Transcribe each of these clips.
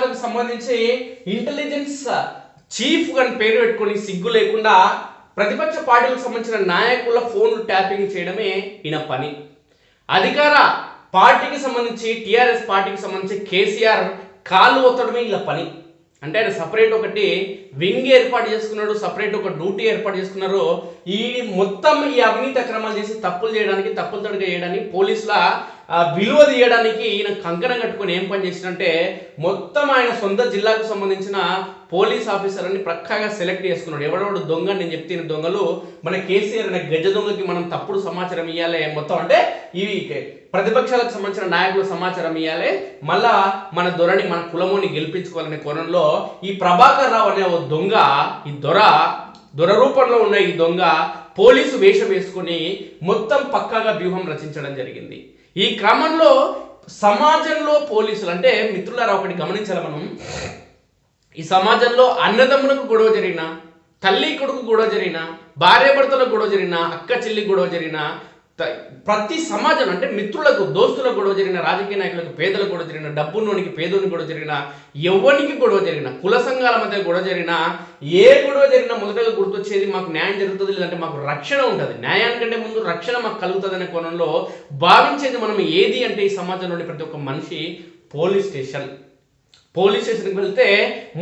శాఖకు సంబంధించి intelligence chief అని పేరు పెట్టుకొని సిగ్గు లేకుండా ప్రతిపక్ష పార్టీలకు సంబంధించిన నాయకుల ఫోన్లు ట్యాపింగ్ చేయడమే ఈయన పని. అధికార పార్టీకి సంబంధించి టీఆర్ఎస్ పార్టీకి సంబంధించి కేసీఆర్ కాళ్ళు ఒత్తడమే ఇలా పని. అంటే ఆయన సపరేట్ ఒకటి వింగ్ ఏర్పాటు చేసుకున్నాడు సపరేట్ ఒక డ్యూటీ ఏర్పాటు చేసుకున్నారు. ఈ మొత్తం ఈ అవినీతి అక్రమాలు చేసి తప్పులు చేయడానికి తప్పులు తడక చేయడానికి పోలీసుల విలువ తీయడానికి ఈయన కంకణం కట్టుకొని ఏం పని చేసినంటే మొత్తం ఆయన సొంత జిల్లాకు సంబంధించిన పోలీస్ ఆఫీసర్ అని ప్రక్కగా సెలెక్ట్ చేసుకున్నాడు. ఎవడెవడు దొంగ అని నేను చెప్తే దొంగలు మన కేసీఆర్ అనే గజ దొంగకి మనం తప్పుడు సమాచారం ఇవ్వాలి మొత్తం. అంటే ఇవి ప్రతిపక్షాలకు సంబంధించిన నాయకులు సమాచారం ఇవ్వాలి మళ్ళా మన దొరని మన కులముని గెలిపించుకోవాలనే కోణంలో ఈ ప్రభాకర్ రావు అనే ఓ దొంగ ఈ దొర దొర రూపంలో ఉన్న ఈ దొంగ పోలీసు వేషం వేసుకుని మొత్తం పక్కాగా వ్యూహం రచించడం జరిగింది. ఈ క్రమంలో సమాజంలో పోలీసులు అంటే మిత్రులారా ఒకటి గమనించాలి మనం? ఈ సమాజంలో అన్నదమ్ములకు గొడవ జరిగిన తల్లి కొడుకు గొడవ జరిగిన భార్య భర్తలకు గొడవ జరిగిన అక్క చెల్లి గొడవ జరిగిన ప్రతి సమాజం అంటే మిత్రులకు దోస్తులకు గొడవ జరిగిన రాజకీయ నాయకులకు పేదలకు గొడవ జరిగిన డబ్బున్నోనికి పేదోని గొడవ జరిగిన ఎవరికి గొడవ జరిగిన కుల సంఘాల మధ్య గొడవ జరిగిన ఏ గొడవ జరిగినా మొదటగా గుర్తొచ్చేది మాకు న్యాయం జరుగుతుంది లేదంటే మాకు రక్షణ ఉంటుంది. న్యాయానికంటే ముందు రక్షణ మాకు కలుగుతుంది అనే కోణంలో భావించేది మనం ఏది అంటే ఈ సమాజంలోని ప్రతి ఒక్క మనిషి పోలీస్ స్టేషన్. పోలీస్ స్టేషన్కి వెళ్తే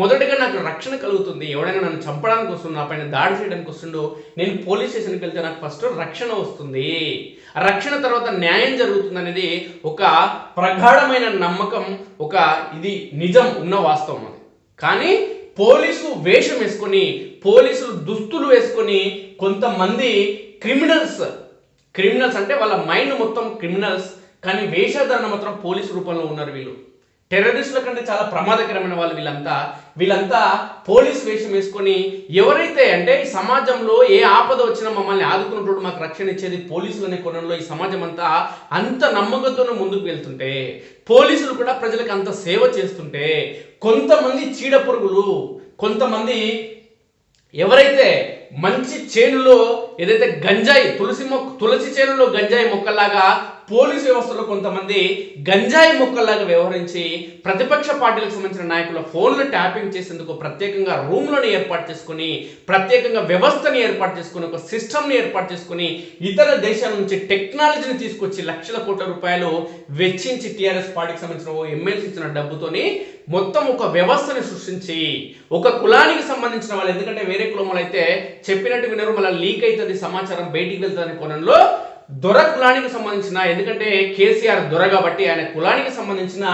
మొదటగా నాకు రక్షణ కలుగుతుంది. ఎవడైనా నన్ను చంపడానికి వస్తుండు నా పైన దాడి చేయడానికి వస్తుండో నేను పోలీస్ స్టేషన్కి వెళ్తే నాకు ఫస్ట్ రక్షణ వస్తుంది. ఆ రక్షణ తర్వాత న్యాయం జరుగుతుంది అనేది ఒక ప్రగాఢమైన నమ్మకం ఒక ఇది నిజం ఉన్న వాస్తవం అది. కానీ పోలీసు వేషం వేసుకొని పోలీసులు దుస్తులు వేసుకొని కొంతమంది క్రిమినల్స్ క్రిమినల్స్ అంటే వాళ్ళ మైండ్ మొత్తం క్రిమినల్స్ కానీ వేషధారణ మాత్రం పోలీసు రూపంలో ఉన్నారు వీళ్ళు. టెర్రరిస్టుల కంటే చాలా ప్రమాదకరమైన వాళ్ళు వీళ్ళంతా. వీళ్ళంతా పోలీస్ వేషం వేసుకొని ఎవరైతే అంటే ఈ సమాజంలో ఏ ఆపద వచ్చినా మమ్మల్ని ఆదుకున్నప్పుడు మాకు రక్షణ ఇచ్చేది పోలీసులు అనే కోణంలో ఈ సమాజం అంతా అంత నమ్మకంతోనే ముందుకు వెళ్తుంటే పోలీసులు కూడా ప్రజలకు అంత సేవ చేస్తుంటే కొంతమంది చీడ పురుగులు కొంతమంది ఎవరైతే మంచి చేనులో ఏదైతే గంజాయి తులసి మొక్క తులసి చేనులో గంజాయి మొక్కలాగా పోలీస్ వ్యవస్థలో కొంతమంది గంజాయి మొక్కల్లాగా వ్యవహరించి ప్రతిపక్ష పార్టీలకు సంబంధించిన నాయకుల ఫోన్లు ట్యాపింగ్ చేసేందుకు ప్రత్యేకంగా రూమ్లను ఏర్పాటు చేసుకుని ప్రత్యేకంగా వ్యవస్థని ఏర్పాటు చేసుకుని ఒక సిస్టమ్ని ఏర్పాటు చేసుకుని ఇతర దేశాల నుంచి టెక్నాలజీని తీసుకొచ్చి లక్షల కోట్ల రూపాయలు వెచ్చించి టీఆర్ఎస్ పార్టీకి సంబంధించిన ఓ ఎమ్మెల్సీ ఇచ్చిన డబ్బుతోని మొత్తం ఒక వ్యవస్థని సృష్టించి ఒక కులానికి సంబంధించిన వాళ్ళు ఎందుకంటే వేరే కులం అయితే చెప్పినట్టు వినరు మళ్ళీ లీక్ అవుతుంది సమాచారం బయటికి వెళ్తుంది కోణంలో దొర కులానికి సంబంధించిన ఎందుకంటే కేసీఆర్ దొర కాబట్టి ఆయన కులానికి సంబంధించిన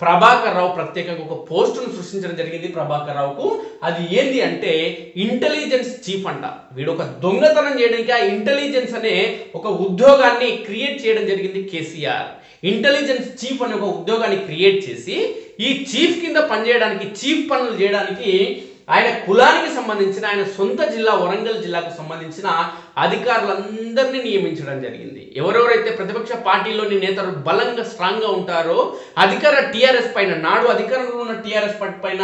ప్రభాకర్ రావు ప్రత్యేకంగా ఒక పోస్టును సృష్టించడం జరిగింది. ప్రభాకర్ రావుకు అది ఏంది అంటే ఇంటెలిజెన్స్ చీఫ్ అంట. వీడు ఒక దొంగతనం చేయడానికి ఆ ఇంటెలిజెన్స్ అనే ఒక ఉద్యోగాన్ని క్రియేట్ చేయడం జరిగింది కేసీఆర్. ఇంటెలిజెన్స్ చీఫ్ అనే ఒక ఉద్యోగాన్ని క్రియేట్ చేసి ఈ చీఫ్ కింద పనిచేయడానికి చీఫ్ పనులు చేయడానికి ఆయన కులానికి సంబంధించిన ఆయన సొంత జిల్లా వరంగల్ జిల్లాకు సంబంధించిన అధికారులందరినీ నియమించడం జరిగింది. ఎవరెవరైతే ప్రతిపక్ష పార్టీలోని నేతలు బలంగా స్ట్రాంగ్గా ఉంటారో అధికార టీఆర్ఎస్ పైన నాడు అధికారంలో ఉన్న టీఆర్ఎస్ పైన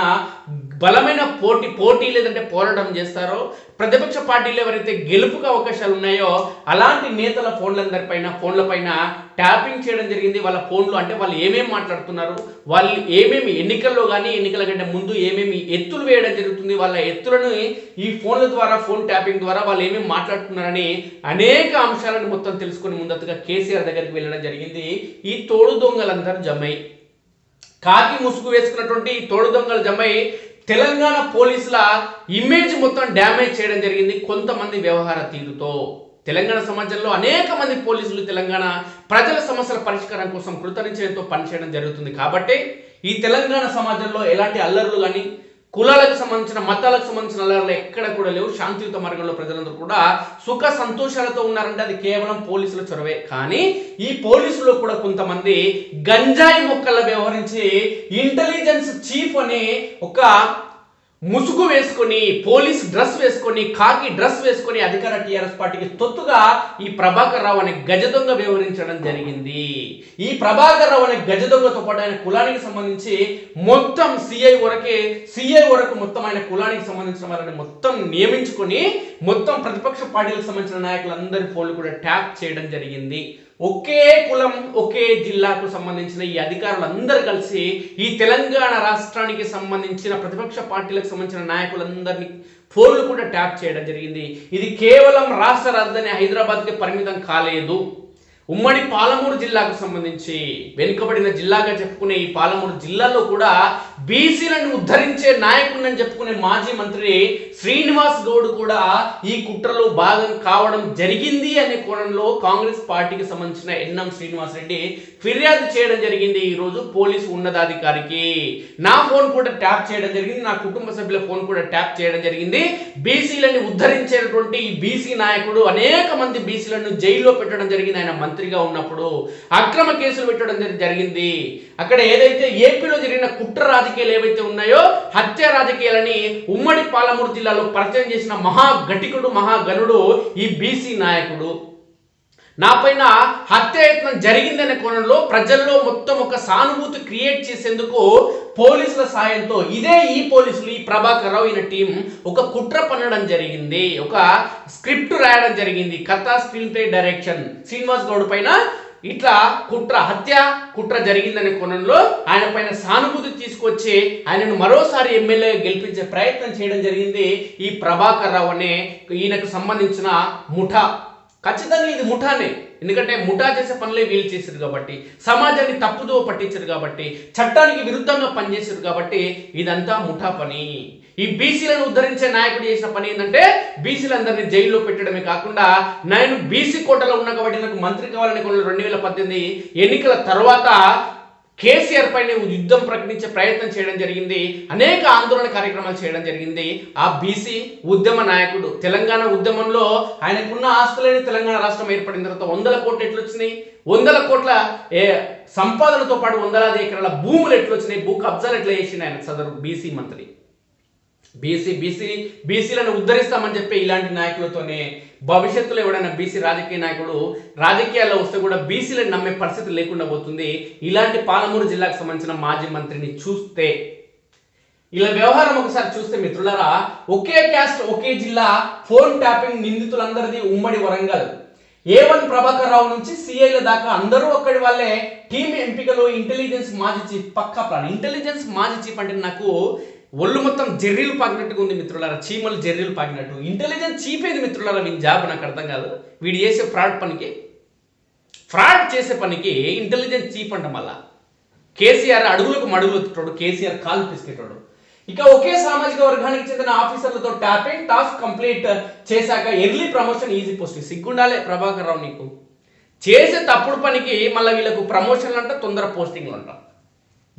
బలమైన పోటీ పోటీ లేదంటే పోరాటం చేస్తారో ప్రతిపక్ష పార్టీలు ఎవరైతే గెలుపుకు అవకాశాలు ఉన్నాయో అలాంటి నేతల ఫోన్లందరి పైన ఫోన్ల పైన ట్యాపింగ్ చేయడం జరిగింది. వాళ్ళ ఫోన్లు అంటే వాళ్ళు ఏమేమి మాట్లాడుతున్నారు వాళ్ళు ఏమేమి ఎన్నికల్లో కానీ ఎన్నికల కంటే ముందు ఏమేమి ఎత్తులు వేయడం జరుగుతుంది వాళ్ళ ఎత్తులను ఈ ఫోన్ల ద్వారా ఫోన్ ట్యాపింగ్ ద్వారా వాళ్ళు ఏమేమి మాట్లాడుతున్నారని అనేక అంశాలను మొత్తం తెలుసుకుని ముందస్తుగా కేసీఆర్ దగ్గరికి వెళ్ళడం జరిగింది. ఈ తోడు దొంగలందరూ జమై కాకి ముసుగు వేసుకున్నటువంటి ఈ తోడు దొంగలు జమై తెలంగాణ పోలీసుల ఇమేజ్ మొత్తం డ్యామేజ్ చేయడం జరిగింది. కొంతమంది వ్యవహార తీరుతో. తెలంగాణ సమాజంలో అనేక మంది పోలీసులు తెలంగాణ ప్రజల సమస్యల పరిష్కారం కోసం కృతనిశ్చయంతో పనిచేయడం జరుగుతుంది. కాబట్టి ఈ తెలంగాణ సమాజంలో ఎలాంటి అల్లర్లు కానీ కులాలకు సంబంధించిన మతాలకు సంబంధించిన అల్లర్లు ఎక్కడ కూడా లేవు. శాంతియుత మార్గంలో ప్రజలందరూ కూడా సుఖ సంతోషాలతో ఉన్నారంటే అది కేవలం పోలీసుల చొరవే. కానీ ఈ పోలీసులో కూడా కొంతమంది గంజాయి మొక్కల వ్యవహరించి ఇంటెలిజెన్స్ చీఫ్ అని ఒక ముసుగు వేసుకొని పోలీస్ డ్రెస్ వేసుకొని కాకి డ్రెస్ వేసుకొని అధికార టీఆర్ఎస్ పార్టీకి తొత్తుగా ఈ ప్రభాకర్ రావు అనే గజ దొంగ వ్యవహరించడం జరిగింది. ఈ ప్రభాకర్ రావు అనే గజ దొంగతో పాటు ఆయన కులానికి సంబంధించి మొత్తం సిఐ వరకే సిఐ వరకు మొత్తం ఆయన కులానికి సంబంధించిన వారిని మొత్తం నియమించుకొని మొత్తం ప్రతిపక్ష పార్టీలకు సంబంధించిన నాయకులందరి ఫోన్లు కూడా ట్యాప్ చేయడం జరిగింది. ఒకే కులం ఒకే జిల్లాకు సంబంధించిన ఈ అధికారులందరూ కలిసి ఈ తెలంగాణ రాష్ట్రానికి సంబంధించిన ప్రతిపక్ష పార్టీలకు సంబంధించిన నాయకులందరినీ ఫోన్లు కూడా ట్యాప్ చేయడం జరిగింది. ఇది కేవలం రాష్ట్ర రాజధాని హైదరాబాద్కి పరిమితం కాలేదు. ఉమ్మడి పాలమూరు జిల్లాకు సంబంధించి వెనుకబడిన జిల్లాగా చెప్పుకునే ఈ పాలమూరు జిల్లాలో కూడా బీసీలను ఉద్ధరించే నాయకుడిని చెప్పుకునే మాజీ మంత్రి శ్రీనివాస్ గౌడ్ కూడా ఈ కుట్రలో భాగం కావడం జరిగింది అనే కోణంలో కాంగ్రెస్ పార్టీకి సంబంధించిన ఎన్ఎం శ్రీనివాస్ రెడ్డి ఫిర్యాదు చేయడం జరిగింది. ఈరోజు పోలీసు ఉన్నతాధికారికి నా ఫోన్ కూడా ట్యాప్ చేయడం జరిగింది. నా కుటుంబ సభ్యుల ఫోన్ కూడా ట్యాప్ చేయడం జరిగింది. బీసీలని ఉద్ధరించేటువంటి ఈ బీసీ నాయకుడు అనేక మంది బీసీలను జైల్లో పెట్టడం జరిగింది. ఆయన మంత్రిగా ఉన్నప్పుడు అక్రమ కేసులు పెట్టడం జరిగింది. అక్కడ ఏదైతే ఏపీలో జరిగిన కుట్ర రాజకీయాలు ఏవైతే ఉన్నాయో హత్య రాజకీయాలని ఉమ్మడి పాలమూరు జిల్లాలో పరిచయం చేసిన మహాఘటికుడు మహాగనుడు ఈ బీసీ నాయకుడు నా పైన హత్యాయత్నం జరిగిందనే కోణంలో ప్రజల్లో మొత్తం ఒక సానుభూతి క్రియేట్ చేసేందుకు పోలీసుల సాయంతో ఇదే ఈ పోలీసులు ఈ ప్రభాకర్ రావు ఈయన టీం ఒక కుట్ర పన్నడం జరిగింది. ఒక స్క్రిప్ట్ రాయడం జరిగింది. కథ screen play direction. Srinivas Goud పైన ఇట్లా కుట్ర హత్య కుట్ర జరిగిందనే కోణంలో ఆయన పైన సానుభూతి తీసుకొచ్చి ఆయనను మరోసారి ఎమ్మెల్యే గెలిపించే ప్రయత్నం చేయడం జరిగింది ఈ ప్రభాకర్ రావు అనే ఈయనకు సంబంధించిన ముఠా. ఖచ్చితంగా ఇది ముఠానే. ఎందుకంటే ముఠా చేసే పనులే వీళ్ళు చేశారు కాబట్టి సమాజాన్ని తప్పుదో పట్టించారు కాబట్టి చట్టానికి విరుద్ధంగా పనిచేశారు కాబట్టి ఇదంతా ముఠా పని. ఈ బీసీలను ఉద్ధరించే నాయకుడు చేసిన పని ఏంటంటే బీసీలందరినీ జైల్లో పెట్టడమే కాకుండా నేను బీసీ కోటలో ఉన్నా కాబట్టి నాకు మంత్రి కావాలని కొన్ని రెండు వేల పద్దెనిమిది ఎన్నికల తర్వాత కేసీఆర్ పైన యుద్ధం ప్రకటించే ప్రయత్నం చేయడం జరిగింది. అనేక ఆందోళన కార్యక్రమాలు చేయడం జరిగింది. ఆ బీసీ ఉద్యమ నాయకుడు తెలంగాణ ఉద్యమంలో ఆయనకున్న ఆస్తులని తెలంగాణ రాష్ట్రం ఏర్పడిన తర్వాత వందల కోట్లు ఎట్లు వచ్చినాయి వందల కోట్ల ఏ సంపాదనతో పాటు వందలాది ఎకరాల భూములు ఎట్లు వచ్చినాయి భూ కబ్జాలు ఎట్లా చేసిన ఆయన సదరు బీసీ మంత్రి? బీసీ బీసీ బీసీలను ఉద్ధరిస్తామని చెప్పి ఇలాంటి నాయకులతోనే భవిష్యత్తులో ఎవడైనా బీసీ రాజకీయ నాయకుడు రాజకీయాల్లో వస్తే కూడా బీసీలను నమ్మే పరిస్థితి లేకుండా పోతుంది. ఇలాంటి పాలమూరు జిల్లాకు సంబంధించిన మాజీ మంత్రిని చూస్తే ఇలా వ్యవహారం ఒకసారి చూస్తే మిత్రులారా ఒకే క్యాస్ట్ ఒకే జిల్లా ఫోన్ ట్యాపింగ్ నిందితులందరిది ఉమ్మడి వరంగల్. ఏవన్ ప్రభాకర్ రావు నుంచి సిఐల దాకా అందరూ అక్కడి వాళ్ళే టీం ఎంపికలో ఇంటెలిజెన్స్ మాజీ చీఫ్ పక్కా ప్లాన్ ఇంటెలిజెన్స్ మాజీ చీఫ్ అంటే నాకు ఒళ్ళు మొత్తం జెర్రీలు పాకినట్టుగా ఉంది మిత్రులారా చీమలు జెర్రీలు పాకినట్టు. ఇంటెలిజెన్స్ చీపేది మిత్రులారా వీని జాబ్ నాకు అర్థం కాదు. వీడు చేసే ఫ్రాడ్ పనికి ఫ్రాడ్ చేసే పనికి ఇంటెలిజెన్స్ చీప్ అంట మళ్ళా. కేసీఆర్ అడుగులకు మడుగులు కేసీఆర్ కాలు పిసికేటోడు. ఇక ఒకే సామాజిక వర్గానికి చెందిన ఆఫీసర్లతో ట్యాపింగ్ టాస్క్ కంప్లీట్ చేశాక ఎర్లీ ప్రమోషన్ ఈజీ పోస్టింగ్ సిగ్గుండాలే ప్రభాకర్ రావు నీకు. చేసే తప్పుడు పనికి మళ్ళీ వీళ్ళకు ప్రమోషన్లు అంట తొందర పోస్టింగ్లు అంట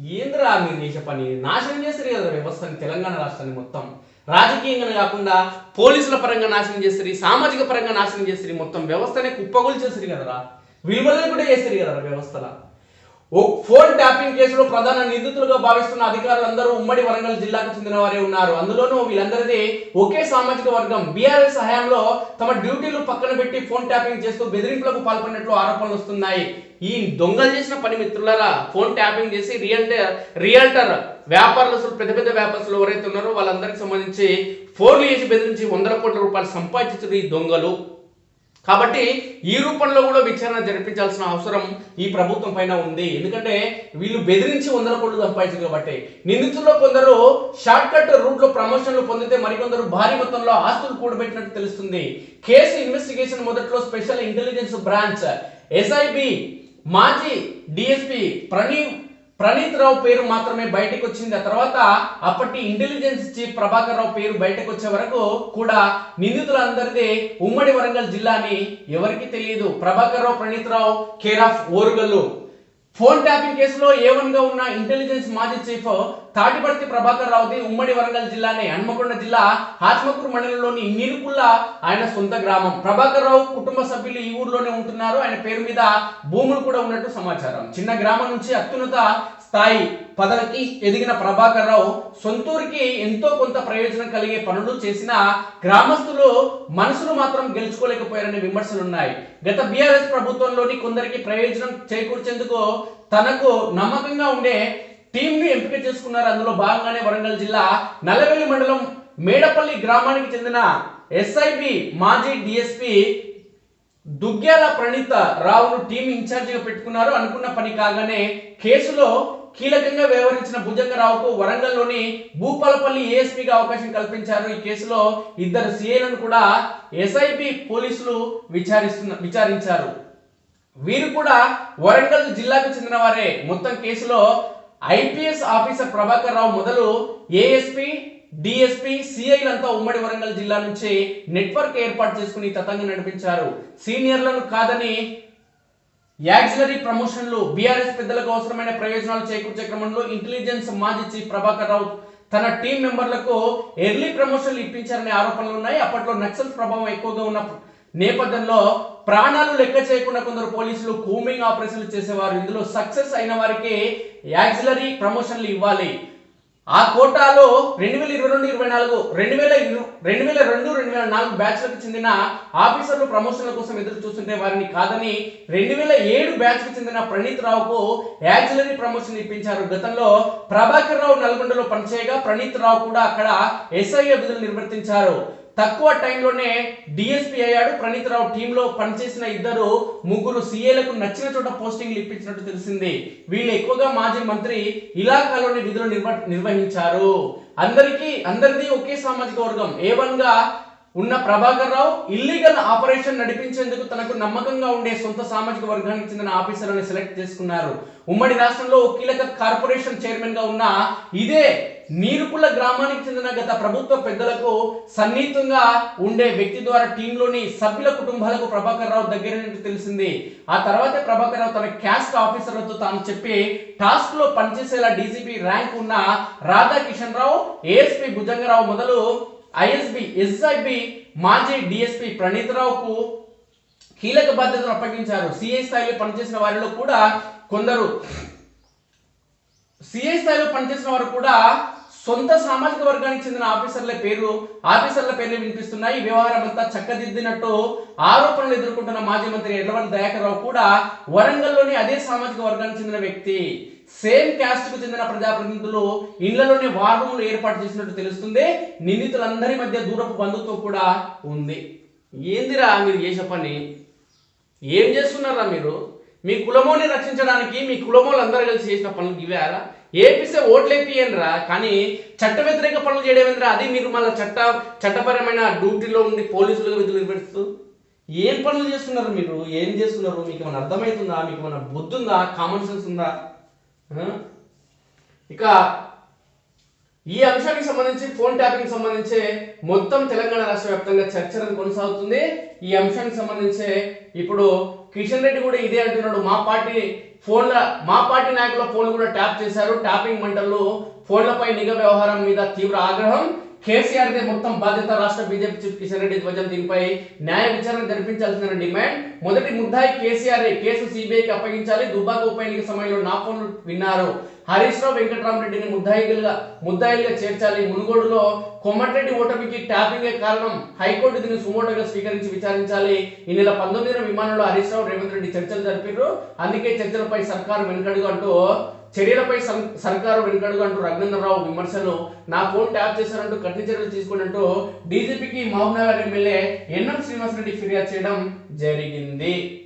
ఏందిరా మీరు చేసే పని? నాశనం చేస్తారు కదా వ్యవస్థని తెలంగాణ రాష్ట్రాన్ని మొత్తం. రాజకీయంగా కాకుండా పోలీసుల పరంగా నాశనం చేస్తారు సామాజిక పరంగా నాశనం చేస్తారు మొత్తం వ్యవస్థనే కుప్పగొలు చేస్తారు కదరా. విలువలను కూడా చేస్తారు కదరా వ్యవస్థలా. ఫోన్ ట్యాపింగ్ కేసులో ప్రధాన నిందితులుగా భావిస్తున్న అధికారులందరూ ఉమ్మడి వరంగల్ జిల్లాకు చెందిన వారే ఉన్నారు. అందులోనూ వీళ్ళందరిది ఒకే సామాజిక వర్గం. బీఆర్ఎస్ హయాంలో తమ డ్యూటీలు పక్కన పెట్టి ఫోన్ ట్యాపింగ్ చేస్తూ బెదిరింపులకు పాల్పడినట్లు ఆరోపణలు వస్తున్నాయి. ఈ దొంగలు చేసిన పని మిత్రులరా ఫోన్ ట్యాపింగ్ చేసి రియల్టర్ రియల్టర్ వ్యాపారస్తులు పెద్ద పెద్ద వ్యాపారులు ఎవరైతే ఉన్నారో వాళ్ళందరికి సంబంధించి ఫోన్లు చేసి బెదిరించి వందల కోట్ల రూపాయలు సంపాదించారు ఈ దొంగలు. కాబట్టి ఈ రూపంలో కూడా విచారణ జరిపించాల్సిన అవసరం ఈ ప్రభుత్వం పైన ఉంది. ఎందుకంటే వీళ్ళు బెదిరించి వందల కోట్లు సంపాదించారు కాబట్టి. నిందితుల్లో కొందరు షార్ట్ కట్ రూట్లో ప్రమోషన్లు పొందితే మరికొందరు భారీ మొత్తంలో ఆస్తులు కూడబెట్టినట్టు తెలుస్తుంది. కేసు ఇన్వెస్టిగేషన్ మొదట్లో స్పెషల్ ఇంటెలిజెన్స్ బ్రాంచ్. ఎస్ఐబి మాజీ డిఎస్పి ప్రణీవ్ ప్రణీత్ రావు పేరు మాత్రమే బయటకు వచ్చింది. ఆ తర్వాత అప్పటి ఇంటెలిజెన్స్ చీఫ్ ప్రభాకర్ రావు పేరు బయటకు వచ్చే వరకు కూడా నిందితులందరిది ఉమ్మడి వరంగల్ జిల్లా అని ఎవరికి తెలియదు. Prabhakar Rao Praneeth Rao care of Orugallu. Phone tapping కేసులో ఏవన్గా ఉన్న ఇంటెలిజెన్స్ మాజీ చీఫ్ తాటిపర్తి ప్రభాకర్ రావుది ఉమ్మడి వరంగల్ జిల్లానే. హన్మకొండ జిల్లా ఆత్మకూరు మండలంలోని నీరుకుల్ల ఆయన సొంత గ్రామం. ప్రభాకర్ రావు కుటుంబ సభ్యులు ఈ ఊర్లోనే ఉంటున్నారు. ఆయన పేరు మీద భూములు కూడా ఉన్నట్టు సమాచారం. చిన్న గ్రామం నుంచి అత్యున్నత స్థాయి పదవికి ఎదిగిన ప్రభాకర్ రావు సొంతూరికి ఎంతో కొంత ప్రయోజనం కలిగే పనులు చేసిన గ్రామస్తులు మనసును మాత్రం గెలుచుకోలేకపోయారనే విమర్శలు ఉన్నాయి గత బీఆర్ఎస్ ప్రభుత్వంలోని కొందరికి ప్రయోజనం చేకూర్చేందుకు తనకు నమ్మకంగా ఉండే టీంని ఎంపిక చేసుకున్నారు. అందులో భాగంగానే వరంగల్ జిల్లా నల్లవెల్లి మండలం మేడపల్లి గ్రామానికి చెందిన ఎస్ఐబి మాజీ డిఎస్పి దుగ్గ్యాల ప్రణీత రావును టీం ఇన్ఛార్జిగా పెట్టుకున్నారు. అనుకున్న పని కాగానే కేసులో కీలకంగా వ్యవహరించిన భుజంగరావుకు వరంగల్లోని భూపాలపల్లి ఏఎస్పీగా అవకాశం కల్పించారు. ఈ కేసులో ఇద్దరు సీఏలను కూడా ఎస్ఐబి పోలీసులు విచారిస్తున్న విచారించారు. వీరు కూడా వరంగల్ జిల్లాకు చెందిన వారే. మొత్తం కేసులో ఐపీఎస్ ఆఫీసర్ ప్రభాకర్ రావు మొదలు ఏఎస్పీ డిఎస్పీ సిఐలంతా ఉమ్మడి వరంగల్ జిల్లా నుంచి నెట్వర్క్ ఏర్పాటు చేసుకుని తతంగం నడిపించారు. సీనియర్లను కాదని యాక్సిలరీ ప్రమోషన్లు బీఆర్ఎస్ పెద్దలకు అవసరమైన ప్రయోజనాలు చేకూర్చే క్రమంలో ఇంటెలిజెన్స్ మాజీ చీఫ్ ప్రభాకర్ రావు తన టీం మెంబర్లకు ఎర్లీ ప్రమోషన్లు ఇప్పించారనే ఆరోపణలు ఉన్నాయి. అప్పట్లో నక్సల్ ప్రభావం ఎక్కువగా ఉన్న నేపథ్యంలో ప్రాణాలు లెక్క చేయకుండా కొందరు పోలీసులు కూమింగ్ ఆపరేషన్లు చేసేవారు. ఇందులో సక్సెస్ అయిన వారికి యాక్సిలరీ ప్రమోషన్లు ఇవ్వాలి. ఆ కోటాలో రెండు వేల ఇరవై రెండు ఇరవై నాలుగు రెండు వేల రెండు వేల రెండు రెండు వేల నాలుగు బ్యాచ్లకు చెందిన ఆఫీసర్లు ప్రమోషన్ల కోసం ఎదురు చూస్తుంటే వారిని కాదని రెండు వేల ఏడు బ్యాచ్కు చెందిన ప్రణీత్ రావుకు యాక్సిలరీ ప్రమోషన్ ఇప్పించారు. గతంలో ప్రభాకర్ రావు నల్గొండలో పనిచేయగా ప్రణీత్ రావు కూడా అక్కడ ఎస్ఐ విధులు నిర్వర్తించారు. తక్కువ టైంలోనే డిఎస్పీ అయ్యాడు. ప్రణీతరావు టీంలో పనిచేసిన ఇద్దరు ముగ్గురు సీఏలకు నచ్చిన చోట పోస్టింగ్లు ఇప్పించినట్టు తెలిసింది. వీళ్ళు ఎక్కువగా మాజీ మంత్రి ఇలాకాలోని విధులు నిర్వ నిర్వహించారు. అందరికీ అందరిది ఒకే సామాజిక వర్గం. ఏ గా ఉన్న ప్రభాకర్ రావు ఇల్లీగల్ ఆపరేషన్ నడిపించేందుకు తనకు నమ్మకంగా ఉండే సొంత సామాజిక వర్గానికి చెందిన ఆఫీసర్లను సెలెక్ట్ చేసుకున్నారు. ఉమ్మడి రాష్ట్రంలో ఓ కీలక కార్పొరేషన్ చైర్మన్గా ఉన్న ఇదే నీరుకుల గ్రామానికి చెందిన గత ప్రభుత్వ పెద్దలకు సన్నిహితంగా ఉండే వ్యక్తి ద్వారా టీంలోని సభ్యుల కుటుంబాలకు ప్రభాకర్ రావు దగ్గరైనట్టు తెలిసింది. ఆ తర్వాత ప్రభాకర్ రావు తన క్యాస్ట్ ఆఫీసర్లతో తాను చెప్పి టాస్క్లో పనిచేసేలా డీజీపీ ర్యాంక్ ఉన్న రాధాకిషన్ రావు ఏఎస్పీ భుజంగరావు మొదలు ఐఎస్బి ఎస్ఐబి మాజీ డిఎస్పి ప్రణీత్ రావుకు కీలక బాధ్యతలు అప్పగించారు. సిఐ స్థాయిలో పనిచేసిన వారిలో కూడా కొందరు సిఐ స్థాయిలో పనిచేసిన వారు కూడా సొంత సామాజిక వర్గానికి చెందిన ఆఫీసర్ల పేరు ఆఫీసర్ల పేర్లు వినిపిస్తున్నాయి. వ్యవహారం అంతా చక్కదిద్దినట్టు ఆరోపణలు ఎదుర్కొంటున్న మాజీ మంత్రి ఎర్రవల్లి దయాకర్ రావు కూడా వరంగల్లోని అదే సామాజిక వర్గానికి చెందిన వ్యక్తి. సేమ్ క్యాస్ట్కు చెందిన ప్రజాప్రతినిధులు ఇళ్ళలోనే వార్ రూమ్లు ఏర్పాటు చేసినట్టు తెలుస్తుంది. నిందితులందరి మధ్య దూరపు బంధుత్వం కూడా ఉంది. ఏందిరా మీరు చేసే పని? ఏం చేస్తున్నారా మీరు? మీ కులమోని రక్షించడానికి మీ కులమోలందరూ కలిసి చేసిన పనులు ఇవ్వాలా ఏపిస్తే ఓట్లు కానీ చట్ట వ్యతిరేక పనులు చేయడం అది మీరు మళ్ళీ చట్ట చట్టపరమైన డ్యూటీలో ఉండి పోలీసులుగా విధులు నిర్వహిస్తూ ఏం పనులు చేస్తున్నారు మీరు? ఏం చేస్తున్నారు? మీకు ఏమైనా అర్థమవుతుందా మీకు ఏమైనా బుద్ధి ఉందా కామన్ సెన్స్ ఉందా? ఇక ఈ అంశానికి సంబంధించి ఫోన్ ట్యాపింగ్ సంబంధించి మొత్తం తెలంగాణ రాష్ట్ర వ్యాప్తంగా చర్చ కొనసాగుతుంది. ఈ అంశానికి సంబంధించి ఇప్పుడు కిషన్ రెడ్డి కూడా ఇదే అంటున్నాడు. మా పార్టీ ఫోన్ల మా పార్టీ నాయకుల ఫోన్లు కూడా ట్యాప్ చేశారు. ట్యాపింగ్ మంటల్లో ఫోన్లపై నిఘా వ్యవహారం మీద తీవ్ర ఆగ్రహం. కేసీఆర్ మొత్తం బాధ్యత రాష్ట్ర బీజేపీ చీఫ్ కిషన్ రెడ్డి ధ్వజం దీనిపై న్యాయ విచారణ జరిపించాల్సిన డిమాండ్. మొదటి ముద్దాయి కేసీఆర్ కేసు సిబిఐకి అప్పగించాలి. దుబ్బాక ఉప ఎన్నిక సమయంలో నా ఫోన్లు విన్నారు. హరీష్ రావు వెంకటరామరెడ్డిని ముద్దాయిలుగా ముద్దాయిలుగా చేర్చాలి. మునుగోడులో కొమ్మటిరెడ్డి ఓటమికి ట్యాపింగ్ కారణం హైకోర్టు దీన్ని సుమోటోగా స్వీకరించి విచారించాలి. ఈ నెల పంతొమ్మిదిన విమానంలో హరీష్ రావు రేవంత్ రెడ్డి చర్చలు జరిపారు అందుకే చర్చలపై సర్కారు వెనుకడుగు అంటూ చర్యలపై సం- సర్కారు వెనుకడుగు అంటూ రఘునందరరావు విమర్శలు నా ఫోన్ ట్యాప్ చేశారంటూ కఠిన చర్యలు తీసుకున్నట్టు డీజీపీకి మహబూబ్నగర్ ఎమ్మెల్యే ఎన్ఎం శ్రీనివాసరెడ్డి ఫిర్యాదు చేయడం జరిగింది.